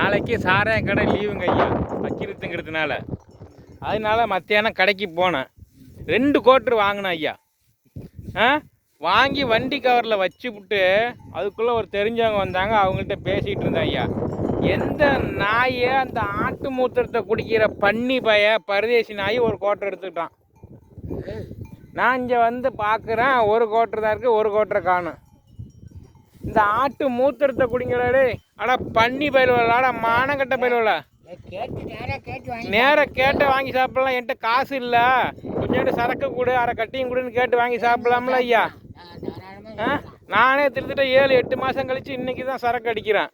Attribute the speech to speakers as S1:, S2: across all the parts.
S1: நாளைக்கு சாராய கடை லீவுங்க ஐயா. பக்கிரத்துங்கிறதுனால. அதனால மத்தியானம் கடைக்கு போனேன். ரெண்டு கோட்ரு வாங்கினேன் ஐயா. ஆ? வாங்கி வண்டி கவரில் வச்சுவிட்டு அதுக்குள்ளே ஒரு தெரிஞ்சவங்க வந்தாங்க அவங்கள்ட்ட பேசிகிட்டு இருந்தேன் ஐயா. எந்த நாயை அந்த ஆட்டு மூத்திரத்தை குடிக்கிற பன்னி பய பரதேசி நாய் ஒரு கோட்டை எடுத்துக்கிட்டான். நான் இங்கே வந்து பார்க்குறேன் ஒரு கோட்டர் தான் இருக்குது ஒரு கோட்டரை காணும். இந்த ஆட்டு மூத்திரத்தை குடிங்கிறாடே அட பன்னி பயிலுவல அட மானங்கட்ட பயிலுவல?
S2: கேட்டு நேராக கேட்டு வாங்கி
S1: நேராக கேட்ட வாங்கி சாப்பிடலாம் என்கிட்ட காசு இல்லை. கொஞ்சோண்டு சரக்கு கொடு அரை கட்டியும் கொடுன்னு கேட்டு வாங்கி சாப்பிடலாம்ல ஐயா.
S2: நான்
S1: திருத்திட்ட ஏழு எட்டு மாதம் கழிச்சு இன்னைக்கு தான் சரக்கு அடிக்கிறேன்.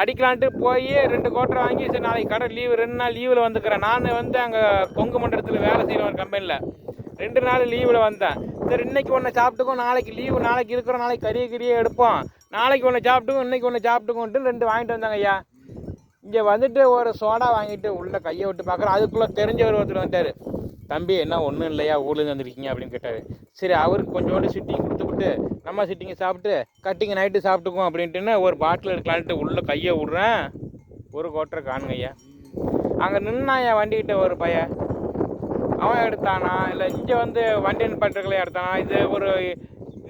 S1: அடிக்கலான்ட்டு போய் ரெண்டு கோட்டரை வாங்கி சரி நாளைக்கு கடை லீவு ரெண்டு நாள் லீவில் வந்துக்கிறேன். நான் வந்து அங்கே கொங்கு மண்டலத்தில் வேலை ஒரு கம்பெனியில் ரெண்டு நாள் லீவில் வந்தேன். சரி இன்னைக்கு ஒன்று சாப்பிட்டுக்கோ நாளைக்கு லீவு நாளைக்கு இருக்கிறோம் நாளைக்கு கறியை கறியை எடுப்போம். நாளைக்கு ஒன்று சாப்பிட்டுக்கும் இன்னைக்கு ஒன்று சாப்பிட்டுக்கோன்ட்டு ரெண்டு வாங்கிட்டு வந்தாங்க ஐயா. இங்கே வந்துட்டு ஒரு சோடா வாங்கிட்டு உள்ளே கையை விட்டு பார்க்குறேன் அதுக்குள்ளே தெரிஞ்சவர் ஒருத்தர் வந்துட்டார். தம்பி என்ன ஒன்றும் இல்லையா? ஊர்லேருந்து வந்திருக்கீங்க அப்படின்னு கேட்டார். சரி அவருக்கு கொஞ்சோண்டு சிட்டிங் கொடுத்துவிட்டு நம்ம சிட்டிங்கை சாப்பிட்டு கட்டிங்க நைட்டு சாப்பிட்டுக்குவோம் அப்படின்ட்டுன்னு ஒரு பாட்டில் எடுக்கலான்ட்டு உள்ளே கையை விட்றேன். ஒரு கோட்டரை காணுங்க ஐயா. அங்கே நின்னான் என் வண்டிக்கிட்ட ஒரு பையன். அவன் எடுத்தானா? இல்லை இங்கே வந்து வண்டி பட்டுக்களை எடுத்தானா? இது ஒரு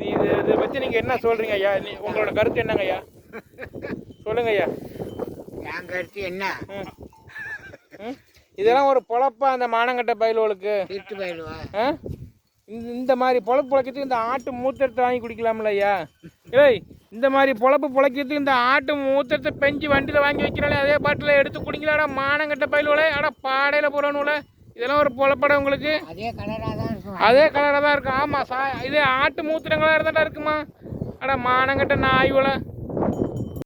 S1: இது இது பற்றி நீங்கள் என்ன சொல்கிறீங்க ஐயா? நீ உங்களோட கருத்து என்னங்க ஐயா சொல்லுங்க ஐயா
S2: என் கருத்து என்ன?
S1: இதெல்லாம் ஒரு பொழப்பா அந்த மானங்கட்ட பயலுவலுக்கு
S2: திருட்டு போயிடுவா
S1: ஆ? இந்த இந்த மாதிரி பொழப்பு பொழைக்கிறதுக்கு இந்த ஆட்டு மூத்திரத்தை வாங்கி குடிக்கலாம்ல ஐயா? ஏய் இந்த மாதிரி பொழப்பு பொழைக்கிறதுக்கு இந்த ஆட்டு மூத்திரத்தை பெஞ்சு வண்டியில் வாங்கி வைக்கிறாளே அதே பாட்டில் எடுத்து குடிக்கலாடா மானங்கட்ட பயலுவலே அடா பாடையில் போகிறவனுல இதெல்லாம் ஒரு பொழப்படா உங்களுக்கு?
S2: அதே கலராக
S1: அதே கலராக தான் இருக்கும் ஆமாம் சா இதே ஆட்டு மூத்திரங்களாக இருந்தாட்டா இருக்குமா? அட மானங்கிட்ட நாய் உல.